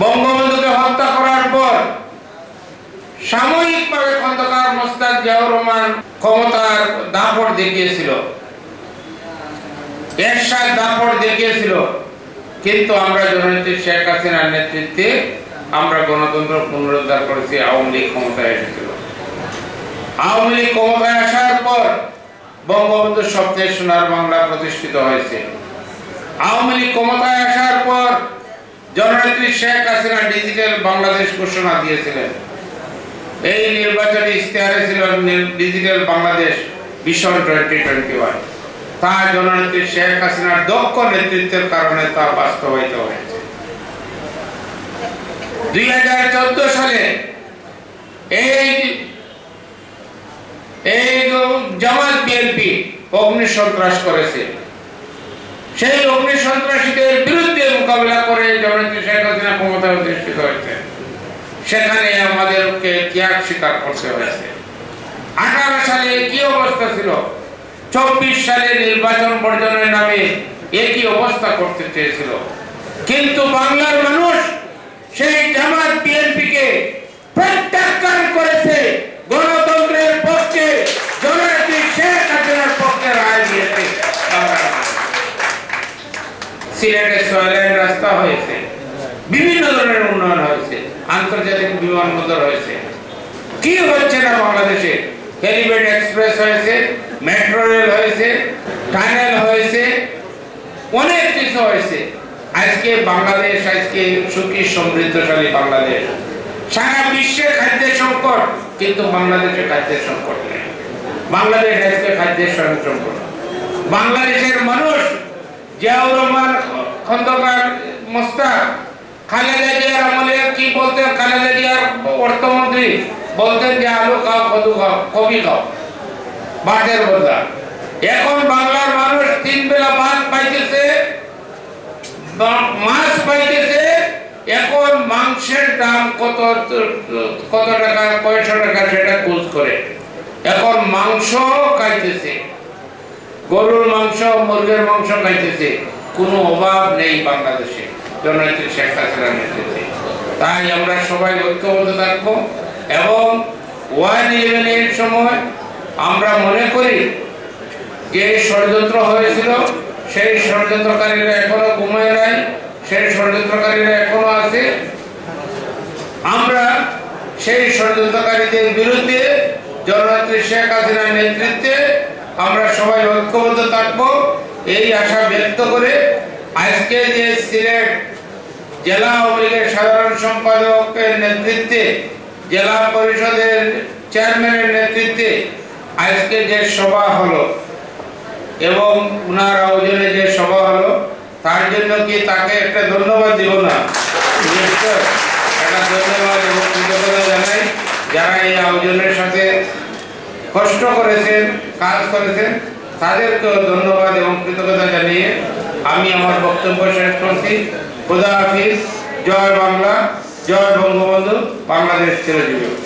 বঙ্গবন্ধুকে হত্যা করার পর সাময়িকভাবে খন্দকার মোস্তাক জিয়াউর রহমান ক্ষমতার দাপট দেখিয়েছিল। এরশাদ দাপট দেখিয়েছিল। কিন্তু আমরা জননেত্রী শেখ হাসিনার নেতৃত্বে আমরা গণতন্ত্র পুনরুদ্ধার করেছি, আওয়ামী লীগ ক্ষমতায় এসেছিল। আওয়ামী লীগ ক্ষমতায় আসার পর বঙ্গবন্ধুর স্বপ্নে সোনার বাংলা প্রতিষ্ঠিত হয়েছে। আওয়ামী লীগ ক্ষমতায় জননেত্রী শেখ হাসিনা ডিজিটাল বাংলাদেশ ঘোষণা দিয়েছিলেন। এই নির্বাচনী ইশতেহারে ছিল digital Bangladesh vision twenty twenty one তা জননেত্রী শেখ হাসিনার দক্ষ নেতৃত্বের কারণে তা বাস্তবায়িত হয়েছে। দুই হাজার চোদ্দ সালে এই এই জামাত বিএনপি অগ্নি সন্ত্রাস করেছে। সেই অগ্নি সন্ত্রাসীদের বিরুদ্ধে মোকাবিলা করে জননেত্রী শেখ হাসিনা ক্ষমতা অধিষ্ঠিত হয়েছে। সেখানে আমাদেরকে ত্যাগ স্বীকার করতে হয়েছে। আঠারো সালে কি অবস্থা ছিল। চব্বিশ সালে নির্বাচন বর্জনের নামে একই অবস্থা করতে চেয়েছিল কিন্তু বাংলার মানুষ সেই জামাত বিএনপিকে প্রত্যাখ্যান করেছে গণতন্ত্রের পক্ষে জননেত্রী শেখ হাসিনার পক্ষে রায় দিয়েছে বাংলার মানুষ। সিলেটে সয়লাইন রাস্তা হয়েছে। বিভিন্ন ধরনের উন্নয়ন হয়েছে। আন্তর্জাতিক বিমানবন্দর হয়েছে। কি হচ্ছে না বাংলাদেশে? হেলিপ্যাড এক্সপ্রেস হয়েছে, মেট্রো রেল হয়েছে, টানেল হয়েছে, অনেক কিছু হয়েছে। আজকে বাংলাদেশ, আজকে সুখী, সমৃদ্ধশালী বাংলাদেশ। সারা বিশ্বে খাদ্যের সংকট, কিন্তু বাংলাদেশে খাদ্যের সংকট নেই। বাংলাদেশ আজকে খাদ্যের সংকট বাংলাদেশের মানুষ জিয়াউর রহমান খন্দকার মোস্তাক, খালেদা জিয়ার আমলে কি বলতেন খালেদা জিয়ার অর্থমন্ত্রী? বলতেন যে আলু খাও, কদু খাও কবি খাও। ভাতের বদলা। এখন বাংলার মানুষ তিন বেলা ভাত পাইতেছে মাছ পাইতেছে, এখন মাংসের দাম কত কত টাকা, কয়শো টাকা সেটা খোঁজ করে। এখন মাংস খাইতেছে, গরুর মাংস, মুরগের মাংস খাইতেছে। কোনো অভাব নেই বাংলাদেশে। জননেত্রী শেখ হাসিনার নেতৃত্বে। তাই আমরা সবাই ঐক্যবদ্ধ থাকব এবং ওয়ান ইলেভেনের সময় আমরা মনে করি যে ষড়যন্ত্র হয়েছিল, সেই ষড়যন্ত্রকারীরা এখনও ঘুমায় নাই, সেই ষড়যন্ত্রকারীরা এখনও আছে। আমরা সেই ষড়যন্ত্রকারীদের বিরুদ্ধে জননেত্রী শেখ হাসিনার নেতৃত্বে আমরা সবাই ঐক্যবদ্ধ থাকব। এই আশা ব্যক্ত করে আজকে যে সিলেট জেলা আওয়ামী সাধারণ সম্পাদকের নেতৃত্বে জেলা পরিষদের চেয়ারম্যানের নেতৃত্বে আজকে যে সভা হলো এবং উনার আয়োজনে যে সভা হলো, তার জন্য কি তাকে একটা ধন্যবাদ দিব না? একটা ধন্যবাদ এবং কৃতজ্ঞতা জানাই যারা এই আয়োজনের সাথে কষ্ট করেছেন, কাজ করেছেন, তাদেরকেও ধন্যবাদ এবং কৃতজ্ঞতা জানিয়ে আমি আমার বক্তব্য শেষ করছি। খোদা হাফিজ জয় বাংলা জয় বঙ্গবন্ধু বাংলাদেশ চিরজীবী।